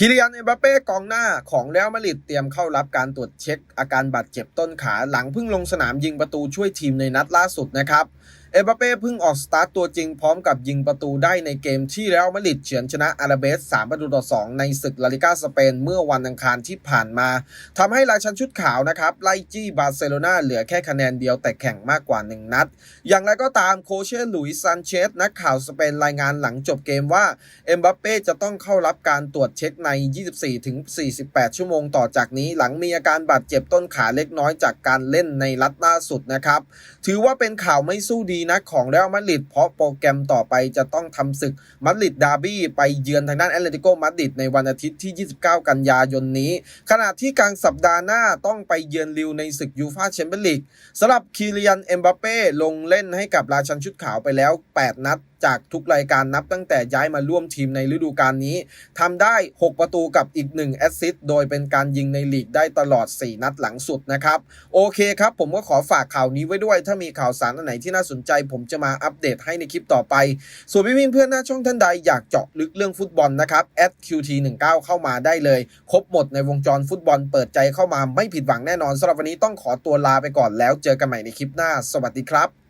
คิริยันเอ็มบัปเป้กองหน้าของเรอัลมาดริดเตรียมเข้ารับการตรวจเช็ค อาการบาดเจ็บต้นขาหลังเพิ่งลงสนามยิงประตูช่วยทีมในนัดล่าสุดนะครับ เอมบัปเป้เพิ่งออกสตาร์ตตัวจริงพร้อมกับยิงประตูได้ในเกมที่เรอัลมาดริดเฉือนชนะอาราเบส 3 ประตูต่อ 2 ในศึกลาลิกาสเปนเมื่อวันอังคารที่ผ่านมาทำให้ราชันชุดขาวนะครับ ไล่จี้บาร์เซโลนาเหลือแค่คะแนนเดียวแต่แข่งมากกว่า 1 นัด อย่างไรก็ตามโคเชหลุยซันเชสนักข่าวสเปนรายงานหลังจบเกมว่าเอมบัปเป้จะต้องเข้ารับการตรวจเช็คใน 24-48 ชั่วโมงต่อจากนี้ หลังมีอาการบาดเจ็บต้นขาเล็กน้อยจากการเล่นในรัดล่าสุดนะครับถือว่าเป็นข่าวไม่สู้ดีนักของเรอัลมาดริดเพราะโปรแกรมต่อไปจะต้องทำศึกมาดริดดาร์บี้ไปเยือนทางด้านแอตเลติโกมาดริดในวันอาทิตย์ที่ 29 กันยายนนี้ ขณะที่กลางสัปดาห์หน้าต้องไปเยือนลิวในศึกยูฟาแชมเปี้ยนลีกสำหรับคิริยันเอ็มบัปเป้ลงเล่นให้กับราชันชุดขาวไปแล้ว 8 นัดจากทุกรายการนับตั้งแต่ย้ายมาร่วมทีมในฤดูกาลนี้ทำได้ 6 ประตูกับอีก 1 แอสซิสต์โดยเป็นการยิงในลีกได้ตลอด 4 นัดหลังสุดนะครับ โอเคครับ ผมก็ขอฝากข่าวนี้ไว้ด้วย ถ้ามีข่าวสารอันไหนที่น่าสนใจ ผมจะมาอัปเดตให้ในคลิปต่อไป ส่วนพี่เพื่อนๆหน้าช่องท่านใดอยากเจาะลึกเรื่องฟุตบอลนะครับ @qt19 เข้ามาได้เลย ครบหมดในวงจรฟุตบอลเปิดใจเข้ามาไม่ผิดหวังแน่นอนสำหรับวันนี้ต้องขอตัวลาไปก่อนแล้ว เจอกันใหม่ในคลิปหน้า สวัสดีครับ